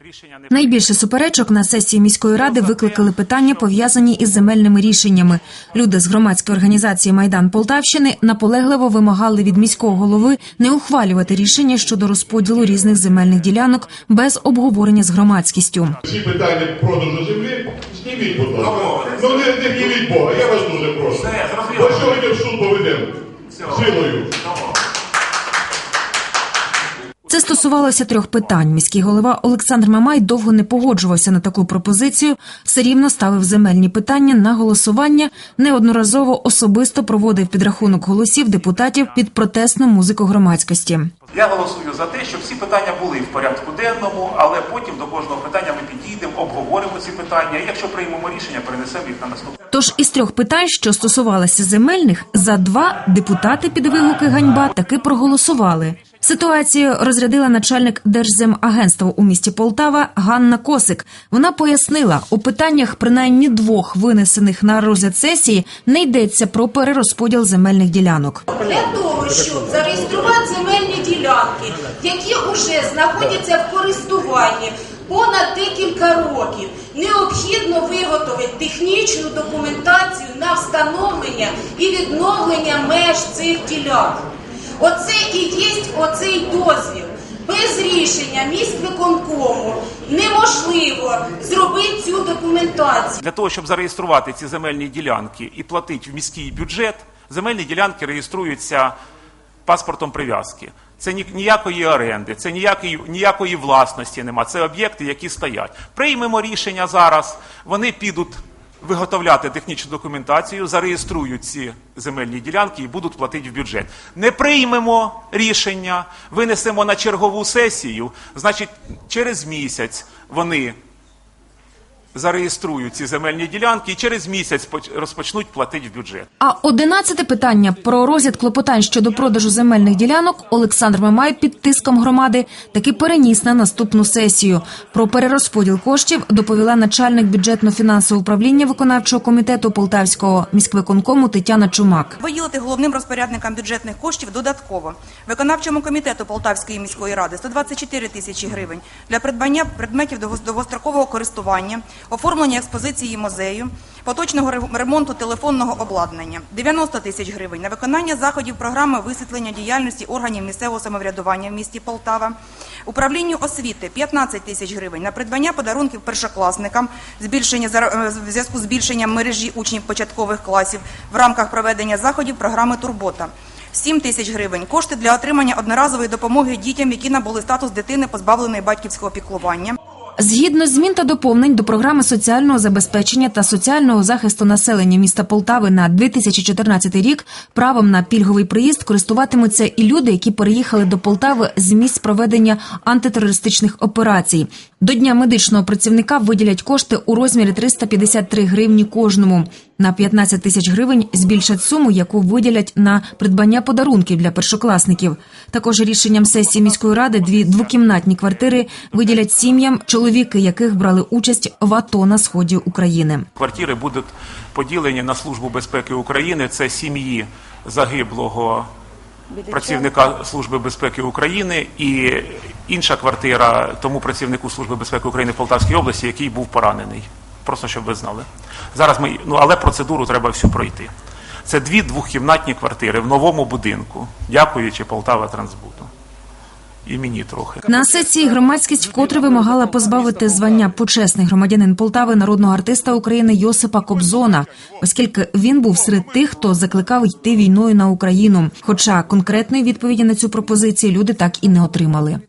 Рішення не Найбільше суперечок на сесії міської ради викликали питання, пов'язані із земельними рішеннями. Люди з громадської організації Майдан Полтавщини наполегливо вимагали від міського голови не ухвалювати рішення щодо розподілу різних земельних ділянок без обговорення з громадськістю. Всі питання продажу землі зніміть, будь ласка. Ну не, гнівіть Бога, я вас дуже прошу. Бо сьогодні в суд поведемо. Силою. Стосувалося трьох питань. Міський голова Олександр Мамай довго не погоджувався на таку пропозицію, все рівно ставив земельні питання на голосування. Неодноразово особисто проводив підрахунок голосів депутатів під протестну музику громадськості. Я голосую за те, щоб всі питання були в порядку денному, але потім до кожного питання ми підійдемо, обговоримо ці питання. І якщо приймемо рішення, перенесемо їх на наступне. Тож із трьох питань, що стосувалося земельних, за два депутати під вигуки ганьба таки проголосували. Ситуацію розрядила начальник Держземагентства у місті Полтава Ганна Косик. Вона пояснила, у питаннях принаймні двох винесених на розгляд сесії не йдеться про перерозподіл земельних ділянок. Для того, щоб зареєструвати земельні ділянки, які вже знаходяться в користуванні понад декілька років, необхідно виготовити технічну документацію на встановлення і відновлення меж цих ділянок. Оце і є оцей дозвіл. Без рішення міськвиконкому неможливо зробити цю документацію. Для того, щоб зареєструвати ці земельні ділянки і платити в міський бюджет, земельні ділянки реєструються паспортом прив'язки. Це ні- ніякої оренди, це ніякої, ніякої власності нема. Це об'єкти, які стоять. Приймемо рішення зараз, вони підуть виготовляти технічну документацію, зареєструють ці земельні ділянки і будуть платити в бюджет. Не приймемо рішення, винесемо на чергову сесію, значить, через місяць вони зареєструють ці земельні ділянки і через місяць поч- розпочнуть платити в бюджет. А одинадцяте питання про розгляд клопотань щодо продажу земельних ділянок Олександр Мамай під тиском громади таки переніс на наступну сесію. Про перерозподіл коштів доповіла начальник бюджетно-фінансового управління виконавчого комітету Полтавського міськвиконкому Тетяна Чумак. Виділити головним розпорядникам бюджетних коштів додатково виконавчому комітету Полтавської міської ради 124 тисячі гривень для придбання предметів довго- довгострокового користування, оформлення експозиції музею, поточного ремонту телефонного обладнання, 90 тисяч гривень. На виконання заходів програми висвітлення діяльності органів місцевого самоврядування в місті Полтава, управлінню освіти 15 тисяч гривень. На придбання подарунків першокласникам, збільшення е, в зв'язку з збільшенням мережі учнів початкових класів. В рамках проведення заходів програми Турбота. 7 тисяч гривень. Кошти для отримання одноразової допомоги дітям, які набули статус дитини, позбавленої батьківського піклування. Згідно змін та доповнень до програми соціального забезпечення та соціального захисту населення міста Полтави на 2014 рік правом на пільговий приїзд користуватимуться і люди, які переїхали до Полтави з місць проведення антитерористичних операцій. До дня медичного працівника виділять кошти у розмірі 353 гривні кожному. На 15 тисяч гривень збільшать суму, яку виділять на придбання подарунків для першокласників. Також рішенням сесії міської ради дві двокімнатні квартири виділять сім'ям, чоловіки яких брали участь в АТО на сході України. Квартири будуть поділені на Службу безпеки України. Це сім'ї загиблого працівника Служби безпеки України і інша квартира тому працівнику Служби безпеки України в Полтавській області, який був поранений. Просто щоб ви знали. Зараз ми ну але процедуру треба всю пройти. Це дві двохкімнатні квартири в новому будинку, дякуючи Полтава Трансбуту. І мені трохи. На сесії громадськість вкотре вимагала позбавити звання почесний громадянин Полтави народного артиста України Йосипа Кобзона, оскільки він був серед тих, хто закликав йти війною на Україну. Хоча конкретної відповіді на цю пропозицію люди так і не отримали.